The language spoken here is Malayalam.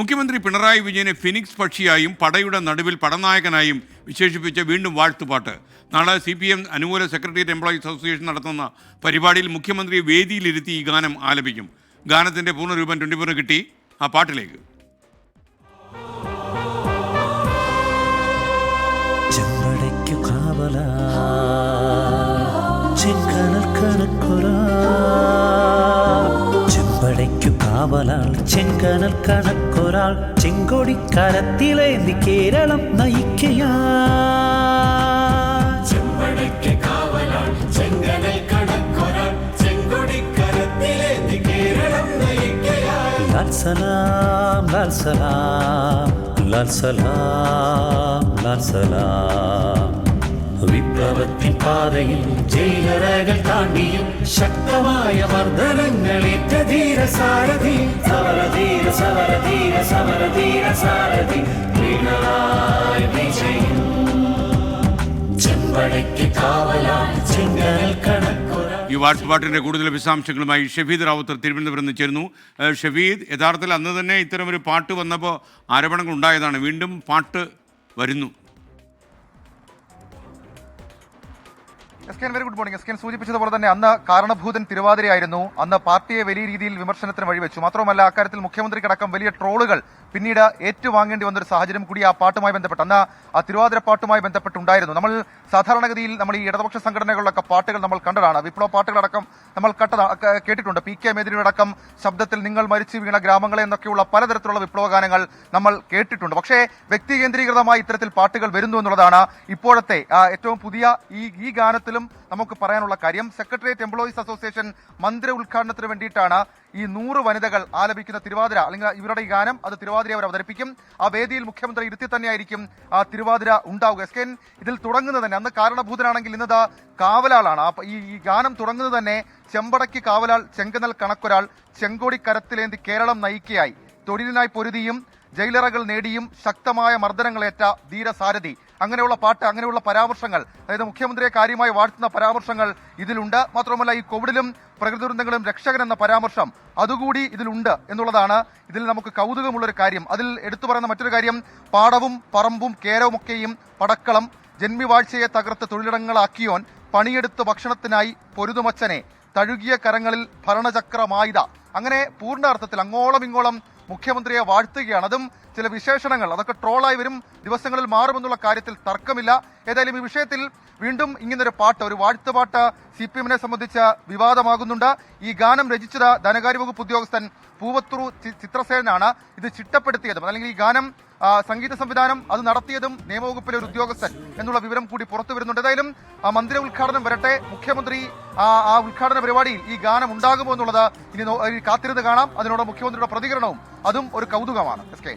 മുഖ്യമന്ത്രി പിണറായി വിജയനെ ഫിനിക്സ് പക്ഷിയായും പടയുടെ നടുവിൽ പടനായകനായും വിശേഷിപ്പിച്ച വീണ്ടും വാഴ്ത്തുപാട്ട്. നാളെ സി പി എം അനുകൂല സെക്രട്ടേറിയറ്റ് എംപ്ലോയീസ് അസോസിയേഷൻ നടത്തുന്ന പരിപാടിയിൽ മുഖ്യമന്ത്രിയെ വേദിയിലിരുത്തി ഈ ഗാനം ആലപിക്കും. ഗാനത്തിന്റെ പൂർണരൂപം ട്വന്റി ഫോറിന് കിട്ടി. ആ പാട്ടിലേക്ക്. ചെങ്കടയ്ക്കു കാവലാ. ചെങ്കനൽ ചെമ്പടയ്ക്കു കാവലാൾ ചെങ്കനൽ കണക്കൊരാൾ കേരളം നയിക്കയാ കടക്കൊരാൾ ചെങ്കൊടിക്കരത്തിലേന്തി കേരളം നയിക്കയായി ലാൽ സലാം ലാൽ സലാം ലാൽ സലാം ലാൽ സലാം. വിപ്ലവത്തിൻ പാതയിൽ ജയിലറകൾ താണ്ടിയും ശക്തമായ മർദ്ദനങ്ങളേറ്റ ധീര സാരഥി സമരധീര സമരധീര സമരധീര സാരഥി. പിണറായി വിജയൻ. ചെമ്പടയ്ക്ക് കാവലാൾ ചെങ്കനൽ കണക്കുറ ഈ കൂടുതൽ വിശദാംശങ്ങളുമായി ഷഫീദ് റാവുത്തർ തിരുവനന്തപുരം നിന്ന് ചേരുന്നു. ഷഫീദ് യഥാർത്ഥത്തിൽ അന്ന് തന്നെ ഇത്തരം ഒരു പാട്ട് വന്നപ്പോൾ ആരോപണങ്ങൾ ഉണ്ടായതാണ്. വീണ്ടും പാട്ട് വരുന്നു. S K very good morning S K സൂചിപ്പിച്ചതുപോലെ തന്നെ അന്ന് കാരണഭൂതൻ തിരുവാതിരയായിരുന്നു. അന്ന് പാർട്ടിയെ വലിയ രീതിയിൽ വിമർശനത്തിന് വഴിവെച്ചു. മാത്രമല്ല അക്കാര്യത്തിൽ മുഖ്യമന്ത്രിക്കടക്കം വലിയ ട്രോളുകൾ പിന്നീട് ഏറ്റുവാങ്ങേണ്ടി വന്നൊരു സാഹചര്യം കൂടി ആ പാട്ടുമായി ബന്ധപ്പെട്ട് അന്ന് ആ തിരുവാതിര പാട്ടുമായി ബന്ധപ്പെട്ടുണ്ടായിരുന്നു. നമ്മൾ സാധാരണഗതിയിൽ നമ്മൾ ഈ ഇടതുപക്ഷ സംഘടനകളിലൊക്കെ പാട്ടുകൾ നമ്മൾ കണ്ടതാണ്. വിപ്ലവ പാട്ടുകളടക്കം നമ്മൾ കട്ട കേട്ടിട്ടുണ്ട്. പി. കെ. മേദിനിയടക്കം ശബ്ദത്തിൽ നിങ്ങൾ മരിച്ചു വീണ ഗ്രാമങ്ങളെ എന്നൊക്കെയുള്ള പലതരത്തിലുള്ള വിപ്ലവ ഗാനങ്ങൾ നമ്മൾ കേട്ടിട്ടുണ്ട്. പക്ഷേ വ്യക്തി കേന്ദ്രീകൃതമായി ഇത്തരത്തിൽ പാട്ടുകൾ വരുന്നു എന്നുള്ളതാണ് ഇപ്പോഴത്തെ ഏറ്റവും പുതിയ ഈ ഈ ഗാനത്തിലും നമുക്ക് പറയാനുള്ള കാര്യം സെക്രട്ടേറിയറ്റ് എംപ്ലോയീസ് അസോസിയേഷൻ മന്ദിര ഉദ്ഘാടനത്തിന് വേണ്ടിയിട്ടാണ് ഈ നൂറ് വനിതകൾ ആലപിക്കുന്ന തിരുവാതിര അല്ലെങ്കിൽ ഇവരുടെ ഈ ഗാനം അത് തിരുവാതിര അവർ അവതരിപ്പിക്കും. ആ വേദിയിൽ മുഖ്യമന്ത്രി ഇരുത്തി തന്നെയായിരിക്കും ആ തിരുവാതിര ഉണ്ടാവുക. എസ് കെൻ ഇതിൽ തുടങ്ങുന്നത് തന്നെ അന്ന് കാരണഭൂതനാണെങ്കിൽ ഇന്നത് കാവലാളാണ്. ഈ ഈ ഗാനം തുടങ്ങുന്നത് തന്നെ ചെമ്പടയ്ക്ക് കാവലാൾ ചെങ്കനൽ കണക്കൊരാൾ ചെങ്കോടി കരത്തിലേന്തി കേരളം നയിക്കയായി. തൊഴിലിനായി പൊരുതിയും ജയിലറകൾ നേടിയും ശക്തമായ മർദ്ദനങ്ങളേറ്റ ധീരസാരഥി. അങ്ങനെയുള്ള പാട്ട് അങ്ങനെയുള്ള പരാമർശങ്ങൾ അതായത് മുഖ്യമന്ത്രിയെ കാര്യമായി വാഴ്ത്തുന്ന പരാമർശങ്ങൾ ഇതിലുണ്ട്. മാത്രമല്ല ഈ കോവിഡിലും പ്രകൃതി ദുരന്തങ്ങളും രക്ഷകൻ എന്ന പരാമർശം അതുകൂടി ഇതിലുണ്ട് എന്നുള്ളതാണ് ഇതിൽ നമുക്ക് കൗതുകമുള്ളൊരു കാര്യം. അതിൽ എടുത്തു പറയുന്ന മറ്റൊരു കാര്യം പാടവും പറമ്പും കേരവുമൊക്കെയും പടക്കളം ജന്മിവാഴ്ചയെ തകർത്ത് തൊഴിലിടങ്ങളാക്കിയോൻ പണിയെടുത്ത് ഭക്ഷണത്തിനായി പൊരുതുമച്ചനെ തഴുകിയ കരങ്ങളിൽ ഭരണചക്രമായുധ. അങ്ങനെ പൂർണ അർത്ഥത്തിൽ അങ്ങോളം ഇങ്ങോളം മുഖ്യമന്ത്രിയെ വാഴ്ത്തുകയാണ്. അതും ചില വിശേഷണങ്ങൾ. അതൊക്കെ ട്രോളായി വരും. ദിവസങ്ങളിൽ മാറുമെന്നുള്ള കാര്യത്തിൽ തർക്കമില്ല. ഏതായാലും ഈ വിഷയത്തിൽ വീണ്ടും ഇങ്ങനൊരു പാട്ട് ഒരു വാഴ്ത്തുപാട്ട് സി പി എമ്മിനെ സംബന്ധിച്ച് വിവാദമാകുന്നുണ്ട്. ഈ ഗാനം രചിച്ചത് ധനകാര്യ വകുപ്പ് ഉദ്യോഗസ്ഥൻ പൂവത്തൂർ ചിത്രസേനാണ് ഇത് ചിട്ടപ്പെടുത്തിയത്. അല്ലെങ്കിൽ ഈ ഗാനം സംഗീത സംവിധാനം അത് നടത്തിയതും നിയമവകുപ്പിലെ ഒരു ഉദ്യോഗസ്ഥൻ എന്നുള്ള വിവരം കൂടി പുറത്തു വരുന്നുണ്ട്. ഏതായാലും ആ മന്ദിര ഉദ്ഘാടനം വരട്ടെ. മുഖ്യമന്ത്രി ആ ഉദ്ഘാടന പരിപാടിയിൽ ഈ ഗാനം ഉണ്ടാകുമോ എന്നുള്ളത് ഇനി കാത്തിരുന്ന് കാണാം. അതിനോട് മുഖ്യമന്ത്രിയുടെ പ്രതികരണവും അതും ഒരു കൗതുകമാണ്. S K.